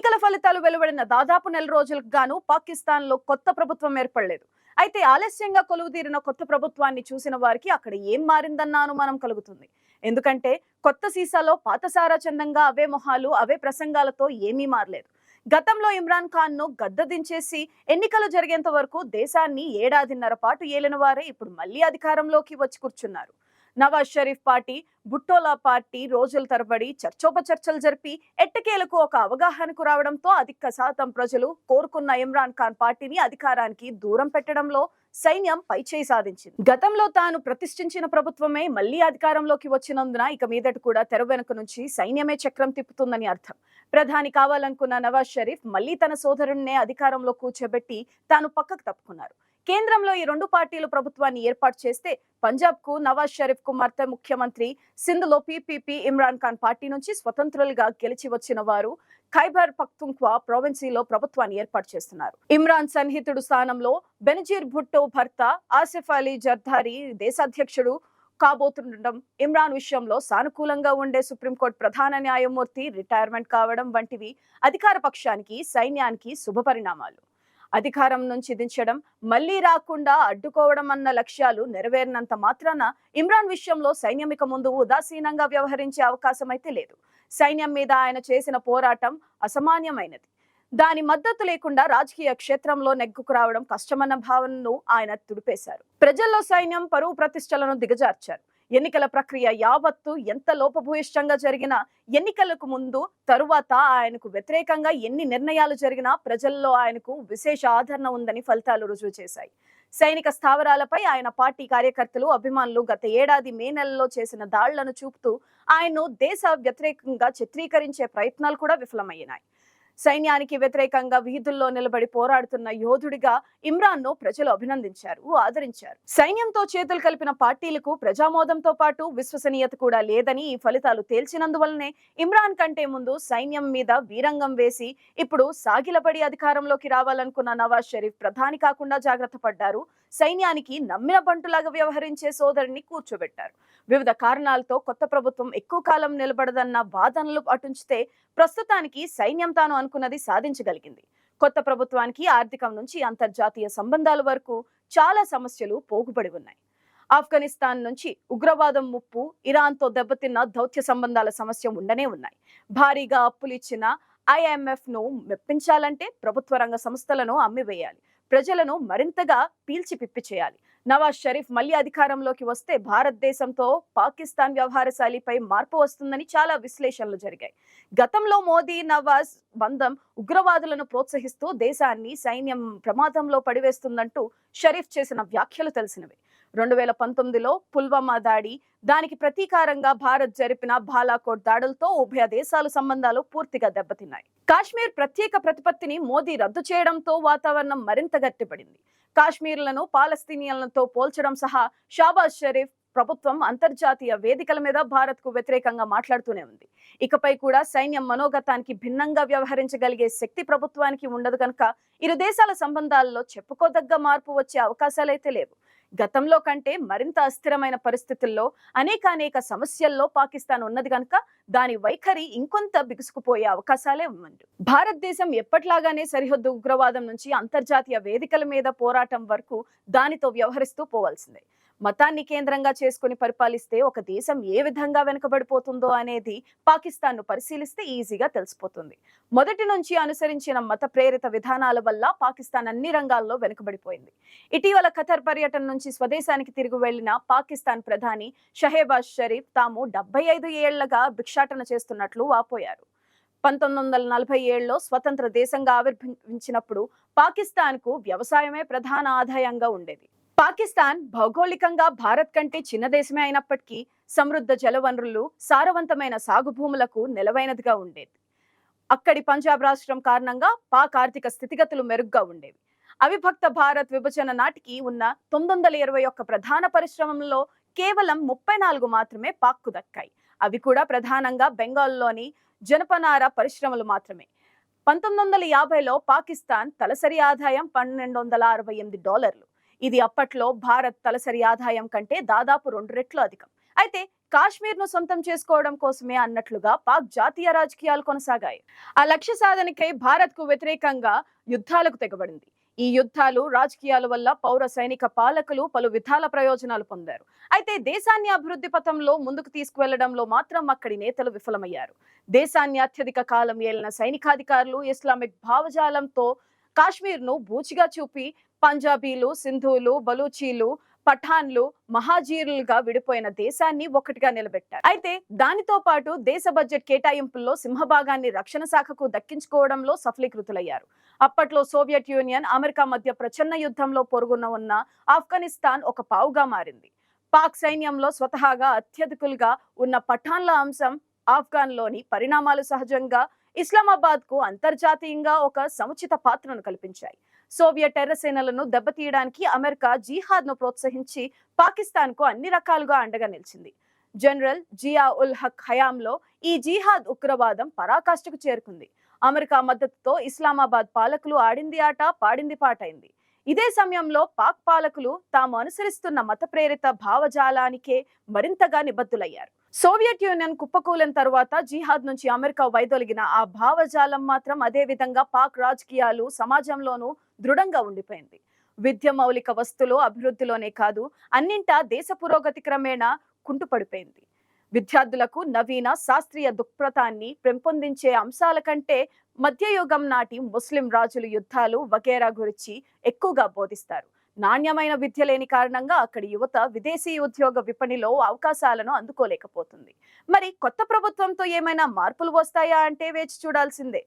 ఎన్నికల ఫలితాలు వెలువడిన దాదాపు నెల రోజులకు గాను పాకిస్తాన్లో కొత్త ప్రభుత్వం ఏర్పడలేదు. అయితే ఆలస్యంగా కొలువుదీరిన కొత్త ప్రభుత్వాన్ని చూసిన వారికి అక్కడ ఏం మారిందన్న అనుమానం కలుగుతుంది. ఎందుకంటే కొత్త సీసాలో పాతసారా చందంగా అవే మొహాలు అవే ప్రసంగాలతో ఏమీ మారలేదు. గతంలో ఇమ్రాన్ ఖాన్ను గద్ద దించేసి ఎన్నికలు జరిగేంత వరకు దేశాన్ని ఏడాదిన్నర పాటు ఏలిన వారే ఇప్పుడు మళ్ళీ అధికారంలోకి వచ్చి కూర్చున్నారు. నవాజ్ షరీఫ్ పార్టీ బుట్టోలా పార్టీ రోజుల తరబడి చర్చోపచర్చలు జరిపి ఎట్టకేలకు ఒక అవగాహనకు రావడంతో అధిక శాతం ప్రజలు కోరుకున్న ఇమ్రాన్ ఖాన్ పార్టీని అధికారానికి దూరం పెట్టడంలో సైన్యం పైచేయి సాధించింది. గతంలో తాను ప్రతిష్ఠించిన ప్రభుత్వమే మళ్ళీ అధికారంలోకి వచ్చినందున ఇక మీదట కూడా తెర వెనుక నుంచి సైన్యమే చక్రం తిప్పుతుందని అర్థం. ప్రధాని కావాలనుకున్న నవాజ్ షరీఫ్ మళ్ళీ తన సోదరుణ్ణే అధికారంలో కూర్చోబెట్టి తాను పక్కకు తప్పుకున్నారు. కేంద్రంలో ఈ రెండు పార్టీలు ప్రభుత్వాన్ని ఏర్పాటు చేస్తే పంజాబ్కు నవాజ్ షరీఫ్ కుమార్తె ముఖ్యమంత్రి సింధులో పీపీపీ ఇమ్రాన్ ఖాన్ పార్టీ నుంచి స్వతంత్రులుగా గెలిచి వచ్చిన వారు ఖైబర్ పఖ్తుంఖ్వా ప్రావిన్సీలో ప్రభుత్వాన్ని ఏర్పాటు చేస్తున్నారు. ఇమ్రాన్ సన్నిహితుడు స్థానంలో బెనజీర్ భుట్టో భర్త ఆసిఫ్ అలీ జర్దారి దేశాధ్యక్షుడు కాబోతుండడం ఇమ్రాన్ విషయంలో సానుకూలంగా ఉండే సుప్రీంకోర్టు ప్రధాన న్యాయమూర్తి రిటైర్మెంట్ కావడం వంటివి అధికార పక్షానికి సైన్యానికి శుభ పరిణామాలు అధికారం నుంచి దించడం మళ్ళీ రాకుండా అడ్డుకోవడం అన్న లక్ష్యాలు నెరవేరినంత మాత్రాన ఇమ్రాన్ విషయంలో సైన్యం ఇక ముందు ఉదాసీనంగా వ్యవహరించే అవకాశం అయితే లేదు. సైన్యం మీద ఆయన చేసిన పోరాటం అసమాన్యమైనది. దాని మద్దతు లేకుండా రాజకీయ క్షేత్రంలో నెగ్గుకు రావడం కష్టమన్న భావనను ఆయన తుడిపేశారు. ప్రజల్లో సైన్యం పరువు ప్రతిష్టలను దిగజార్చారు. ఎన్నికల ప్రక్రియ యావత్తు ఎంత లోపభూయిష్టంగా జరిగినా ఎన్నికలకు ముందు తరువాత ఆయనకు వ్యతిరేకంగా ఎన్ని నిర్ణయాలు జరిగినా ప్రజల్లో ఆయనకు విశేష ఆదరణ ఉందని ఫలితాలు రుజువు చేశాయి. సైనిక స్థావరాలపై ఆయన పార్టీ కార్యకర్తలు అభిమానులు గత ఏడాది మే నెలలో చేసిన దాళ్ళను చూపుతూ ఆయన్ను దేశ వ్యతిరేకంగా చిత్రీకరించే ప్రయత్నాలు కూడా విఫలమయ్యాయి. సైన్యానికి వ్యతిరేకంగా వీధుల్లో నిలబడి పోరాడుతున్న యోధుడిగా ఇమ్రాన్ను ప్రజలు అభినందించారు ఆదరించారు. సైన్యంతో చేతులు కలిపిన పార్టీలకు ప్రజామోదంతో పాటు విశ్వసనీయత కూడా లేదని ఈ ఫలితాలు తేల్చినందువల్లనే ఇమ్రాన్ కంటే ముందు సైన్యం మీద వీరంగం వేసి ఇప్పుడు సాగిలపడి అధికారంలోకి రావాలనుకున్న నవాజ్ షరీఫ్ ప్రధాని కాకుండా జాగ్రత్త పడ్డారు. సైన్యానికి నమ్మిన బంటులాగా వ్యవహరించే సోదరుని కూర్చోబెట్టారు. వివిధ కారణాలతో కొత్త ప్రభుత్వం ఎక్కువ కాలం నిలబడదన్న వాదనలు అటుంచితే ప్రస్తుతానికి సైన్యం తాను అనుకున్నది సాధించగలిగింది. కొత్త ప్రభుత్వానికి ఆర్థికం నుంచి అంతర్జాతీయ సంబంధాల వరకు చాలా సమస్యలు పోగుపడి ఉన్నాయి. ఆఫ్ఘనిస్తాన్ నుంచి ఉగ్రవాదం ముప్పు ఇరాన్తో దెబ్బతిన్న దౌత్య సంబంధాల సమస్య ఉండనే ఉన్నాయి. భారీగా అప్పులిచ్చిన ఐఎంఎఫ్ను మెప్పించాలంటే ప్రభుత్వ రంగ సంస్థలను అమ్మివేయాలి. ప్రజలను మరింతగా పీల్చి పిప్పి చేయాలి. నవాజ్ షరీఫ్ మళ్ళీ అధికారంలోకి వస్తే భారతదేశంతో పాకిస్తాన్ వ్యవహార శైలిపై మార్పు వస్తుందని చాలా విశ్లేషణలు జరిగాయి. గతంలో మోదీ నవాజ్ బంధం ఉగ్రవాదులను ప్రోత్సహిస్తూ దేశాన్ని సైన్యం ప్రమాదంలో పడివేస్తుందంటూ షరీఫ్ చేసిన వ్యాఖ్యలు తెలిసినవి. రెండు వేల పంతొమ్మిదిలో పుల్వామా దాడి. దానికి ప్రతీకారంగా భారత్ జరిపిన బాలాకోట్ దాడులతో ఉభయ దేశాల సంబంధాలు పూర్తిగా దెబ్బతిన్నాయి. కాశ్మీర్ ప్రత్యేక ప్రతిపత్తిని మోదీ రద్దు చేయడంతో వాతావరణం మరింత గట్టిపడింది. కాశ్మీర్లను పాలస్తీనియన్లతో పోల్చడం సహా షాబాజ్ షరీఫ్ ప్రభుత్వం అంతర్జాతీయ వేదికల మీద భారత్కు వ్యతిరేకంగా మాట్లాడుతూనే ఉంది. ఇకపై కూడా సైన్యం మనోగతానికి భిన్నంగా వ్యవహరించగలిగే శక్తి ప్రభుత్వానికి ఉండదు కనుక ఇరు దేశాల సంబంధాల్లో చెప్పుకోదగ్గ మార్పు వచ్చే అవకాశాలైతే లేవు. గతంలో కంటే మరింత అస్థిరమైన పరిస్థితుల్లో అనేకానేక సమస్యల్లో పాకిస్తాన్ ఉన్నది కనుక దాని వైఖరి ఇంకొంత బిగుసుకుపోయే అవకాశాలే ఉంది భారతదేశం ఎప్పట్లాగానే సరిహద్దు ఉగ్రవాదం నుంచి అంతర్జాతీయ వేదికల మీద పోరాటం వరకు దానితో వ్యవహరిస్తూ పోవాల్సిందే. మతాన్ని కేంద్రంగా చేసుకుని పరిపాలిస్తే ఒక దేశం ఏ విధంగా వెనుకబడిపోతుందో అనేది పాకిస్తాన్ను పరిశీలిస్తే ఈజీగా తెలిసిపోతుంది. మొదటి నుంచి అనుసరించిన మత ప్రేరిత విధానాల వల్ల పాకిస్తాన్ అన్ని రంగాల్లో వెనుకబడిపోయింది. ఇటీవల ఖతర్ పర్యటన నుంచి స్వదేశానికి తిరిగి వెళ్ళిన పాకిస్తాన్ ప్రధాని షహేబాజ్ షరీఫ్ తాము డెబ్బై ఐదు ఏళ్ళగా భిక్షాటన చేస్తున్నట్లు వాపోయారు. పంతొమ్మిది వందల నలభై ఏడులో స్వతంత్ర దేశంగా ఆవిర్భవించినప్పుడు పాకిస్తాన్కు వ్యవసాయమే ప్రధాన ఆదాయంగా ఉండేది. పాకిస్తాన్ భౌగోళికంగా భారత్ కంటే చిన్న దేశమే అయినప్పటికీ సమృద్ధ జలవనరులు సారవంతమైన సాగు భూములకు నెలవైనదిగా ఉండేది అక్కడి పంజాబ్ రాష్ట్రం కారణంగా పాక్ ఆర్థిక స్థితిగతులు మెరుగ్గా ఉండేవి. అవిభక్త భారత్ విభజన నాటికి ఉన్న తొమ్మిది వందల ఇరవై ఒక్క ప్రధాన పరిశ్రమల్లో కేవలం ముప్పై నాలుగు మాత్రమే పాక్కు దక్కాయి. అవి కూడా ప్రధానంగా బెంగాల్లోని జనపనార పరిశ్రమలు మాత్రమే. పంతొమ్మిది వందల యాభైలో పాకిస్తాన్ తలసరి ఆదాయం పన్నెండు వందల అరవై ఎనిమిది డాలర్లు. ఇది అప్పట్లో భారత్ తలసరి ఆదాయం కంటే దాదాపు రెండు రెట్లు అధికం. అయితే కాశ్మీర్ను సొంతం చేసుకోవడం కోసమే అన్నట్లుగా పాక్ జాతీయ రాజకీయాలు కొనసాగాయి. ఆ లక్ష్య సాధనకై భారత్కు వ్యతిరేకంగా యుద్ధాలకు తెగబడింది. ఈ యుద్ధాలు రాజకీయాల వల్ల పౌర సైనిక పాలకులు పలు విధాల ప్రయోజనాలు పొందారు. అయితే దేశాన్ని అభివృద్ధి పథంలో ముందుకు తీసుకువెళ్ళడంలో మాత్రం అక్కడి నేతలు విఫలమయ్యారు. దేశాన్ని అత్యధిక కాలం ఏలిన సైనికాధికారులు ఇస్లామిక్ భావజాలంతో కాశ్మీర్ను బూచిగా చూపి పంజాబీలు సింధువులు బలూచీలు పఠాన్లు మహాజీరులుగా విడిపోయిన దేశాన్ని ఒకటిగా నిలబెట్టారు. అయితే దానితో పాటు దేశ బడ్జెట్ కేటాయింపుల్లో సింహభాగాన్ని రక్షణ శాఖకు దక్కించుకోవడంలో సఫలీకృతులయ్యారు. అప్పట్లో సోవియట్ యూనియన్ అమెరికా మధ్య ప్రచన్న యుద్ధంలో పొరుగున ఉన్న ఆఫ్ఘనిస్తాన్ ఒక పావుగా మారింది. పాక్ సైన్యంలో స్వతహాగా అత్యధికులుగా ఉన్న పఠాన్ల అంశం ఆఫ్ఘాన్లోని పరిణామాలు సహజంగా ఇస్లామాబాద్కు అంతర్జాతీయంగా ఒక సముచిత పాత్రను కల్పించాయి. సోవియట్ ఎర్ర సేనలను దెబ్బతీయడానికి అమెరికా జిహాద్ను ప్రోత్సహించి పాకిస్తాన్కు అన్ని రకాలుగా అండగా నిలిచింది. జనరల్ జియా ఉల్ హక్ హయాంలో ఈ జిహాద్ ఉగ్రవాదం పరాకాష్ఠకు చేరుకుంది. అమెరికా మద్దతుతో ఇస్లామాబాద్ పాలకులు ఆడింది ఆట పాడింది పాటైంది ఇదే సమయంలో పాక్ పాలకులు తాము అనుసరిస్తున్న మత ప్రేరిత భావజాలానికే మరింతగా నిబద్ధులయ్యారు. సోవియట్ యూనియన్ కుప్పకూలిన తరువాత జిహాద్ నుంచి అమెరికా వైదొలిగిన ఆ భావజాలం మాత్రం అదే విధంగా పాక్ రాజకీయాలు సమాజంలోనూ దృఢంగా ఉండిపోయింది. విద్య మౌలిక వస్తువులు అభివృద్ధిలోనే కాదు అన్నింటా దేశ పురోగతి క్రమేణా కుంటుపడిపోయింది. విద్యార్థులకు నవీన శాస్త్రీయ దృక్పథాన్ని పెంపొందించే అంశాల కంటే మధ్యయుగం నాటి ముస్లిం రాజుల యుద్ధాలు వగేరా గురించి ఎక్కువగా బోధిస్తారు. నాణ్యమైన విద్య లేని కారణంగా అక్కడి యువత విదేశీ ఉద్యోగ విపణిలో అవకాశాలను అందుకోలేకపోతుంది. మరి కొత్త ప్రభుత్వంతో ఏమైనా మార్పులు వస్తాయా అంటే వేచి చూడాల్సిందే.